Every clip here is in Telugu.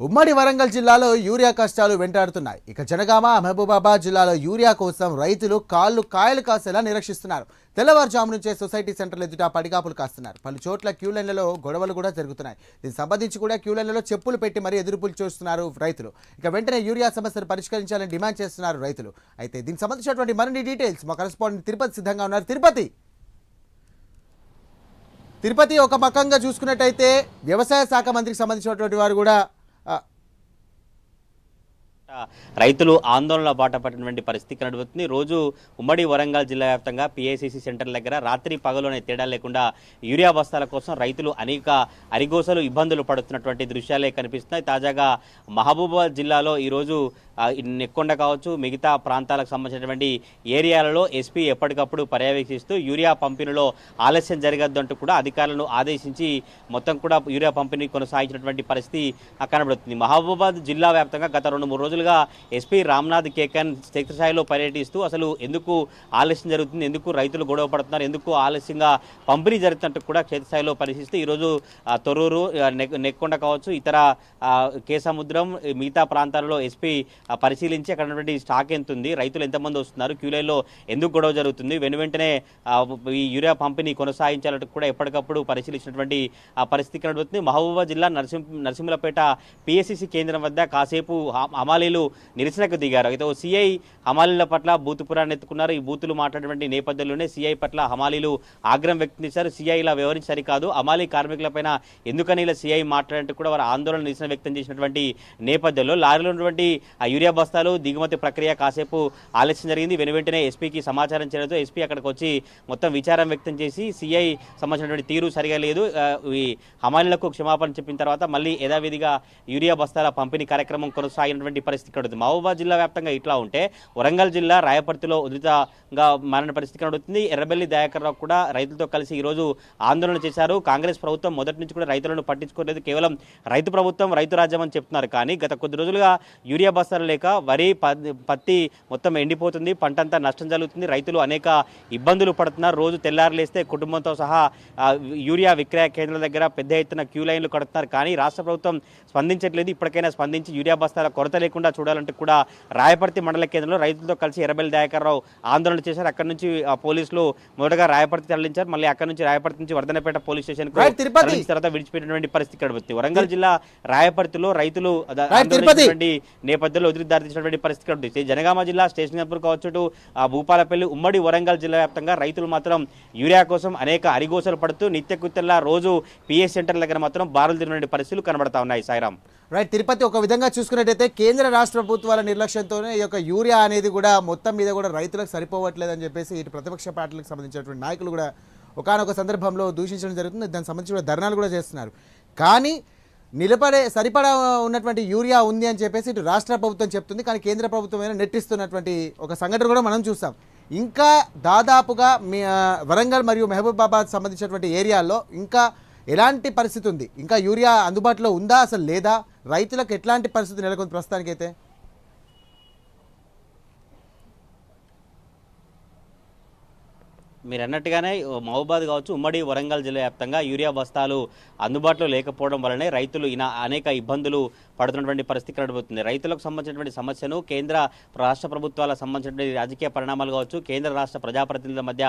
ఉమ్మడి వరంగల్ జిల్లాలో యూరియా కష్టాలు వెంటాడుతున్నాయి. ఇక జనగామ మహబూబాబాద్ జిల్లాలో యూరియా కోసం రైతులు కాళ్ళు కాయలు కాసేలా నిరీక్షిస్తున్నారు. తెల్లవారుజాము నుంచే సొసైటీ సెంటర్ల ఎదుట పడిగాపులు కాస్తున్నారు. పలు చోట్ల క్యూ లైన్లలో గొడవలు కూడా జరుగుతున్నాయి. దీనికి సంబంధించి కూడా క్యూలైన్లలో చెప్పులు పెట్టి మరీ ఎదురుపులు చూస్తున్నారు రైతులు. ఇక వెంటనే యూరియా సమస్యను పరిష్కరించాలని డిమాండ్ చేస్తున్నారు రైతులు. అయితే దీనికి సంబంధించినటువంటి మరిన్ని డీటెయిల్స్ మా కరెస్పాండెంట్ తిరుపతి సిద్ధంగా ఉన్నారు. తిరుపతి! తిరుపతి ఒక పక్కంగా చూసుకున్నట్టయితే వ్యవసాయ శాఖ మంత్రికి సంబంధించినటువంటి వారు కూడా రైతులు ఆందోళన బాట పట్టినటువంటి పరిస్థితి కనబడుతుంది. రోజు ఉమ్మడి వరంగల్ జిల్లా వ్యాప్తంగా పిఐసిసి సెంటర్ దగ్గర రాత్రి పగలునే తేడా లేకుండా యూరియా బస్తాల కోసం రైతులు అనేక అరిగోసలు ఇబ్బందులు పడుతున్నటువంటి దృశ్యాలే కనిపిస్తున్నాయి. తాజాగా మహబూబాబాద్ జిల్లాలో ఈరోజు నెక్కొండ కావచ్చు మిగతా ప్రాంతాలకు సంబంధించినటువంటి ఏరియాలలో ఎస్పీ ఎప్పటికప్పుడు పర్యవేక్షిస్తూ యూరియా పంపిణీలో ఆలస్యం జరగద్దు అంటూ కూడా అధికారులను ఆదేశించి మొత్తం కూడా యూరియా పంపిణీ కొనసాగించినటువంటి పరిస్థితి ఆ, కనబడుతుంది. మహబూబాబాద్ జిల్లా వ్యాప్తంగా గత రెండు మూడు రోజులుగా ఎస్పీ రామ్నాథ్ కేకన్ క్షేత్రస్థాయిలో పర్యటిస్తూ అసలు ఎందుకు ఆలస్యం జరుగుతుంది ఎందుకు రైతులు గొడవ పడుతున్నారు ఎందుకు ఆలస్యంగా పంపిణీ జరుగుతున్నట్టు కూడా క్షేత్రస్థాయిలో పరిశీలిస్తూ ఈరోజు తొర్రూరు నెక్- నెక్కొండ కావచ్చు ఇతర కేసముద్రం మిగతా ప్రాంతాలలో ఎస్పీ పరిశీలించి అక్కడ ఉన్నటువంటి స్టాక్ ఎంత ఉంది రైతులు ఎంతమంది వస్తున్నారు? క్యూలైన్లో ఎందుకు గొడవ జరుగుతుంది? వెను వెంటనే ఈ యూరియా పంపిణీ కొనసాగించాలంటే కూడా ఎప్పటికప్పుడు పరిశీలించినటువంటి ఆ పరిస్థితి కనబడుతుంది. మహబూబా జిల్లా నరసింహ నరసింహులపేట పిఎస్సిసి కేంద్రం వద్ద కాసేపు హమాలీలు నిరసనకు దిగారు. అయితే ఓ సిఐ హమాలీల పట్ల బూతుపురాన్ని ఎత్తుకున్నారు. ఈ బూతులు మాట్లాడినటువంటి నేపథ్యంలోనే సిఐ పట్ల హమాలీలు ఆగ్రహం వ్యక్తం చేశారు. సిఐ ఇలా వివరించి సరికాదు. హమాలీ కార్మికులపైన ఎందుకని ఇలా సిఐ మాట్లాడినట్టు కూడా వారు ఆందోళన నిరసన వ్యక్తం చేసినటువంటి నేపథ్యంలో లారీలో ఉన్నటువంటి యూరియా బస్తాలు దిగుమతి ప్రక్రియ కాసేపు ఆలస్యం జరిగింది. వెను వెంటనే ఎస్పీకి సమాచారం చేయడంతో ఎస్పీ అక్కడికి వచ్చి మొత్తం విచారం వ్యక్తం చేసి సిఐ సంబంధించినటువంటి తీరు సరిగా లేదు. ఈ హమాలీలకు క్షమాపణ చెప్పిన తర్వాత మళ్ళీ యథావిధిగా యూరియా బస్తాల పంపిణీ కార్యక్రమం కొనసాగినటువంటి పరిస్థితి ఇక్కడ మహబూబాద్ జిల్లా వ్యాప్తంగా ఇట్లా ఉంటే వరంగల్ జిల్లా రాయపర్తిలో ఉధృతంగా మారిన పరిస్థితి కనబడుతుంది. ఎర్రబెల్లి దయాకర్ రావు కూడా రైతులతో కలిసి ఈరోజు ఆందోళన చేశారు. కాంగ్రెస్ ప్రభుత్వం మొదటి నుంచి కూడా రైతులను పట్టించుకోలేదు. కేవలం రైతు ప్రభుత్వం రైతు రాజ్యం అని చెప్తున్నారు. కానీ గత కొద్ది రోజులుగా యూరియా బస్తాలు లేక వరి పత్తి మొత్తం ఎండిపోతుంది పంటంతా నష్టం జరుగుతుంది రైతులు అనేక ఇబ్బందులు పడుతున్నారు. రోజు తెల్లారులేస్తే కుటుంబంతో సహా యూరియా విక్రయ కేంద్రాల దగ్గర పెద్ద ఎత్తున క్యూ లైన్లు కడుతున్నారు. కానీ రాష్ట్ర ప్రభుత్వం స్పందించట్లేదు. ఇప్పటికైనా స్పందించి యూరియా బస్తాల కొరత లేకుండా చూడాలంటే కూడా రాయపర్తి మండల కేంద్రంలో రైతులతో కలిసి ఎర్రబెల్లి దయాకర్ రావు ఆందోళన చేశారు. అక్కడి నుంచి పోలీసులు మొదటగా రాయపర్తి తరలించారు. మళ్ళీ అక్కడి నుంచి రాయపర్తి నుంచి వర్ధనపేట పోలీస్ స్టేషన్ తర్వాత విడిచిపెట్టినటువంటి పరిస్థితి కనబడుతుంది. వరంగల్ జిల్లా రాయపర్తిలో రైతులు నేపథ్యంలో ఎదురు దారితీసినటువంటి పరిస్థితి కనబడుతుంది జనగామ జిల్లా స్టేషన్ కనుపూర్ కావచ్చు ఇటు, ఆ, భూపాలపల్లి ఉమ్మడి వరంగల్ జిల్లా వ్యాప్తంగా రైతులు మాత్రం యూరియా కోసం అనేక అరిగోసలు పడుతూ నిత్యకృత్యంలా రోజు పిఎస్ సెంటర్ దగ్గర మాత్రం బారులు తిరిగిన పరిస్థితులు కనబడతా ఉన్నాయి. సాయిరామ్. రైట్ తిరుపతి ఒక విధంగా చూసుకున్నట్టయితే కేంద్ర రాష్ట్ర ప్రభుత్వాల నిర్లక్ష్యంతోనే ఈ యొక్క యూరియా అనేది కూడా మొత్తం మీద కూడా రైతులకు సరిపోవట్లేదని చెప్పేసి ఇటు ప్రతిపక్ష పార్టీలకు సంబంధించినటువంటి నాయకులు కూడా ఒకానొక సందర్భంలో దూషించడం జరుగుతుంది. దానికి సంబంధించి కూడా ధర్నాలు కూడా చేస్తున్నారు. కానీ నిలబడే సరిపడా ఉన్నటువంటి యూరియా ఉంది అని చెప్పేసి ఇటు రాష్ట్ర ప్రభుత్వం చెప్తుంది. కానీ కేంద్ర ప్రభుత్వం అయినా నెట్టిస్తున్నటువంటి ఒక సంఘటన కూడా మనం చూస్తాం ఇంకా దాదాపుగా మీ వరంగల్ మరియు మహబూబాబాద్ సంబంధించినటువంటి ఏరియాల్లో ఇంకా ఎలాంటి పరిస్థితి ఉంది? ఇంకా యూరియా అందుబాటులో ఉందా అసలు లేదా? రైతులకు ఎట్లాంటి పరిస్థితి నెలకొంది ప్రస్తుతానికైతే? మీరు అన్నట్టుగానే ఓ మహబూబాద్ కావచ్చు ఉమ్మడి వరంగల్ జిల్లా వ్యాప్తంగా యూరియా బస్తాలు అందుబాటులో లేకపోవడం వల్లనే రైతులు ఈయన అనేక ఇబ్బందులు పడుతున్నటువంటి పరిస్థితి కనబడుతుంది. రైతులకు సంబంధించినటువంటి సమస్యను కేంద్ర రాష్ట్ర ప్రభుత్వాలకు సంబంధించినటువంటి రాజకీయ పరిణామాలు కావచ్చు కేంద్ర రాష్ట్ర ప్రజాప్రతినిధుల మధ్య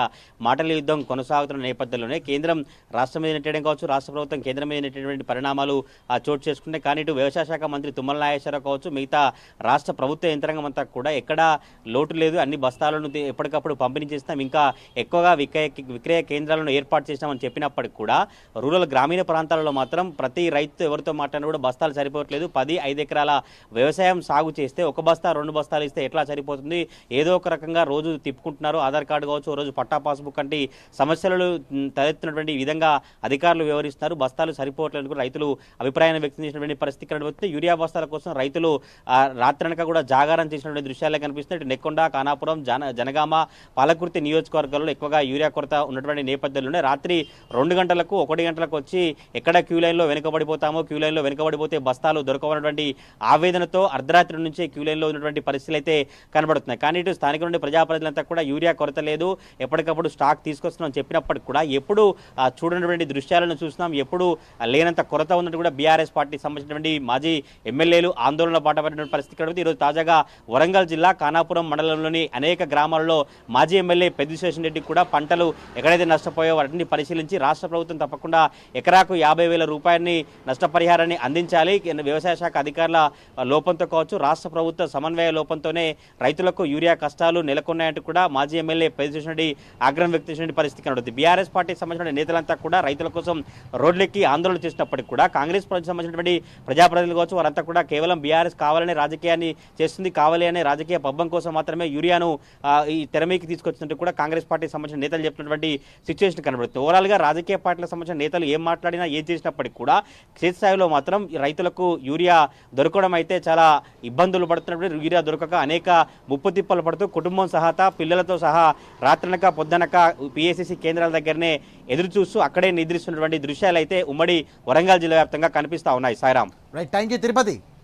మాటల యుద్ధం కొనసాగుతున్న నేపథ్యంలోనే కేంద్రం రాష్ట్రం మీద నెట్టడం కావచ్చు రాష్ట్ర ప్రభుత్వం కేంద్రం మీద నెట్టేటువంటి పరిణామాలు చోటు చేసుకుంటే కానీ ఇటు వ్యవసాయ శాఖ మంత్రి తుమ్మల నాగేశ్వరరావు కావచ్చు మిగతా రాష్ట్ర ప్రభుత్వ యంత్రాంగం అంతా కూడా ఎక్కడా లోటు లేదు. అన్ని బస్తాలను ఎప్పటికప్పుడు పంపిణీ చేస్తాం ఇంకా ఎక్కువగా విక్రయ విక్రయ కేంద్రాలను ఏర్పాటు చేసినామని చెప్పినప్పటికీ కూడా రూరల్ గ్రామీణ ప్రాంతాలలో మాత్రం ప్రతి రైతు ఎవరితో మాట్లాడినా కూడా బస్తాలు సరిపోవట్లేదు. పది ఐదు ఎకరాల వ్యవసాయం సాగు చేస్తే ఒక బస్తా రెండు బస్తాలు ఇస్తే ఎట్లా సరిపోతుంది? ఏదో ఒక రకంగా రోజు తిప్పుకుంటున్నారు. ఆధార్ కార్డు కావచ్చు ఓ రోజు పట్టా పాస్బుక్ అంటే సమస్యలు తలెత్తినటువంటి విధంగా అధికారులు వివరిస్తున్నారు. బస్తాలు సరిపోవట్లేదు కూడా రైతులు అభిప్రాయాన్ని వ్యక్తం చేసినటువంటి పరిస్థితి కనబడుతుంది. యూరియా బస్తాల కోసం రైతులు రాత్రనక కూడా జాగారం చేసినటువంటి దృశ్యాలే కనిపిస్తున్నాయి. నెక్కొండ కానాపురం జన జనగామ పాలకుర్తి నియోజకవర్గాల్లో ఎక్కువగా యూరియా కొరత ఉన్నటువంటి నేపథ్యంలోనే రాత్రి రెండు గంటలకు ఒకటి గంటలకు వచ్చి ఎక్కడ క్యూ లైన్లో వెనుకబడిపోతామో క్యూ లైన్లో వెనుకబడిపోతే బస్తాలు దొరక చేరుకోవాలన్నటువంటి ఆవేదనతో అర్ధరాత్రి నుంచే క్యూ లైన్లో ఉన్నటువంటి పరిస్థితులు అయితే కనబడుతున్నాయి. కానీ ఇటు స్థానిక నుండి ప్రజాప్రతినిధులంతా కూడా యూరియా కొరత లేదు. ఎప్పటికప్పుడు స్టాక్ తీసుకొస్తున్నాం చెప్పినప్పటికీ కూడా ఎప్పుడు చూడనటువంటి దృశ్యాలను చూస్తున్నాం. ఎప్పుడు లేనంత కొరత ఉన్నట్టు కూడా బీఆర్ఎస్ పార్టీ సంబంధించినటువంటి మాజీ ఎమ్మెల్యేలు ఆందోళన పాటపడినటువంటి పరిస్థితి కనబడుతుంది ఈరోజు తాజాగా వరంగల్ జిల్లా ఖానాపురం మండలంలోని అనేక గ్రామాల్లో మాజీ ఎమ్మెల్యే పెద్దిశేషన్ రెడ్డి కూడా పంటలు ఎక్కడైతే నష్టపోయో వాటిని పరిశీలించి రాష్ట్ర ప్రభుత్వం తప్పకుండా ఎకరాకు యాభై వేల రూపాయలని నష్టపరిహారాన్ని అందించాలి. వ్యవసాయ శాఖ అధికారుల లోపంతో కావచ్చు రాష్ట్ర ప్రభుత్వ సమన్వయ లోపంతోనే రైతులకు యూరియా కష్టాలు నెలకొన్నాయంటూ కూడా మాజీ ఎమ్మెల్యే పెద్దిశేషన్ ఆగ్రహం వ్యక్తం చేసిన పరిస్థితి కనబడుతుంది. బీఆర్ఎస్ పార్టీకి సంబంధించిన నేతలంతా కూడా రైతుల కోసం రోడ్లెక్కి ఆందోళన చేసినప్పటికీ కూడా కాంగ్రెస్ పార్టీకి సంబంధించినటువంటి ప్రజాప్రతినిధులు కావచ్చు వారంతా కూడా కేవలం బీఆర్ఎస్ కావాలనే రాజకీయాన్ని చేస్తుంది కావాలి అనే రాజకీయ పబ్బం కోసం మాత్రమే యూరియాను ఈ తెరమీకి తీసుకొచ్చినట్టు కూడా కాంగ్రెస్ పార్టీకి సంబంధించిన నేతలు చెప్పినటువంటి సిచ్యువేషన్ కనబడుతుంది. ఓవరాల్గా రాజకీయ పార్టీలకు సంబంధించిన నేతలు ఏం మాట్లాడినా ఏం చేసినప్పటికీ కూడా క్షేత్రస్థాయిలో మాత్రం రైతులకు యూరియా దొరకడం అయితే చాలా ఇబ్బందులు పడుతున్నప్పుడు యూరియా దొరకక అనేక ముప్పు తిప్పలు పడుతూ కుటుంబం సహా పిల్లలతో సహా రాత్రనక పొద్దునక పిఎస్సిసి కేంద్రాల దగ్గరనే ఎదురు చూస్తూ అక్కడే నిద్రిస్తున్నటువంటి దృశ్యాలు అయితే ఉమ్మడి వరంగల్ జిల్లా వ్యాప్తంగా కనిపిస్తా ఉన్నాయి. Sairam. Right thank you Tirupati